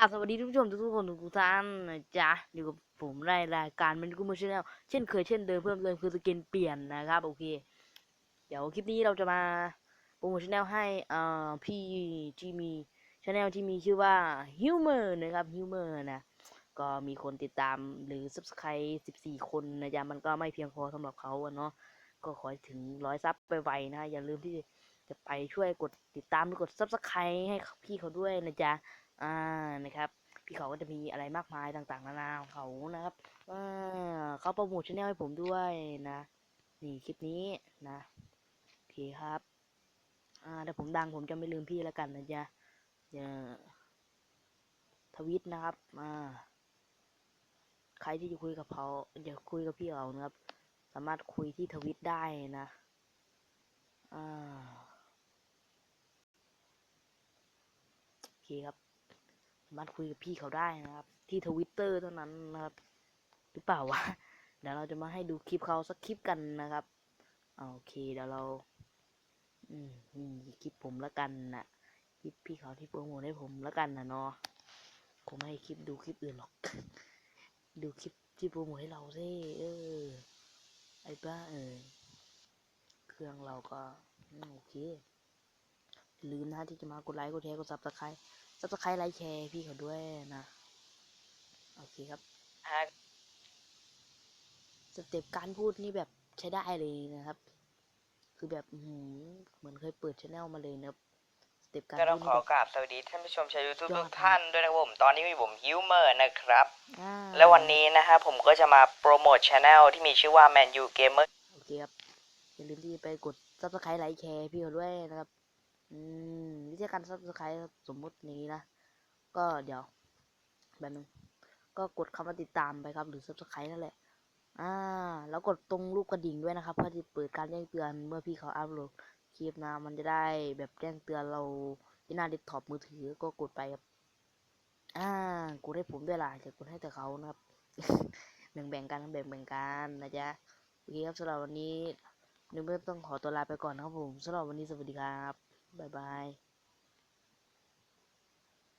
่ะสวัสดีทุกผู้ชมทุกๆคนทุกท่านนะจ๊ะอยู่กับผมในรายการมันกูมือชแนลเช่นเคยเช่นเดิมเพิ่มเติมคือสกินเปลี่ยนนะครับโอเค เดี๋ยวคลิปนี้เราจะมาโปรโมทชแนลให้อ่าพี่ที่มีชแนลที่มีชื่อว่า Humor นะครับ Humor นะก็มีคนติดตามหรือ Subscribe 14 คนนะจ๊ะมันก็ไม่เพียงพอสำหรับเขาเนาะก็ขอถึงร้อยซับไปไวนะอย่าลืมที่จะไปช่วยกดติดตามหรือกด Subscribe ให้พี่เขาด้วยนะจ๊ะ อ่านะครับ พี่เขาก็จะมีอะไรมากมายต่างๆ นานาของเขานะครับอ่าเขาโปรโมทชแนลให้ผมด้วยนะ นี่คลิปนี้นะโอเคครับอ่าถ้าผมดังผมจะไม่ลืมพี่แล้วกันนะจ๊ะอย่าทวิตนะครับอ่าใครที่จะคุยกับเขาจะคุยกับพี่เขานะครับ สามารถคุยที่ทวิตได้นะอ่าโอเคครับ สามารถคุยกับพี่เขาได้นะครับ ที่ทวิตเตอร์เท่านั้นนะครับ หรือเปล่าวะเดี๋ยวเราจะมาให้ดูคลิปเขาสักคลิปกันนะครับโอเคเดี๋ยวเราอืมนี่คลิปผมละกันนะคลิปพี่เขาที่โปรโมทให้ผมละกันนะเนาะผมไม่ให้คลิปดูคลิปอื่นหรอก ดูคลิปที่โปรโมทให้เราสิเออไอ้บ้าเออเครื่องเราก็โอเค ลืมนะที่จะมากดไลค์กดแชร์กดซับสไครต์ซับสไครต์ไลค์แชร์พี่เขาด้วยนะโอเคครับสเต็ปการพูดนี่แบบใช้ได้เลยนะครับ คือแบบอื้อหือเหมือนเคยเปิดชแนลมาเลยนะครับสเต็ปการก็ต้พูองดขนี่อแบบกราบสวัสดีท่านผู้ชมชาวยูทูบยอดทุกท่านด้วยนะครับผมตอนนี้มีผมฮิวเมอร์นะครับอ่าและวันนี้นะครับผมก็จะมาโปรโมทช anel ที่มีชื่อว่า Man U Gamer โอเคครับอย่าลืมที่ไปกดซับสไครต์ไลค์แชร์พี่เขาด้วยนะครับอืม วิธีการซับสไครต์สมมุติอย่างนี้นะ ก็เดี๋ยวแบบนึงก็กดคำว่าติดตามไปครับ หรือซับสไครต์นั่นแหละ อ่า แล้วกดตรงรูปกระดิ่งด้วยนะครับ เพื่อที่เปิดการแจ้งเตือนเมื่อพี่เขาอัพโหลดคลิปนะ มันจะได้แบบแจ้งเตือนเราที่หน้าเดสก์ท็อปมือถือก็กดไปครับ อ่ากดให้ผมด้วยล่ะจะกดให้แต่เขานะครับ แบ่งๆกันแบ่งๆกันนะจ๊ะโอเคครับสำหรับวันนี้นึกไม่ต้องขอตัวลาไปก่อนครับผมสำหรับวันนี้สวัสดีครับ Bye-bye.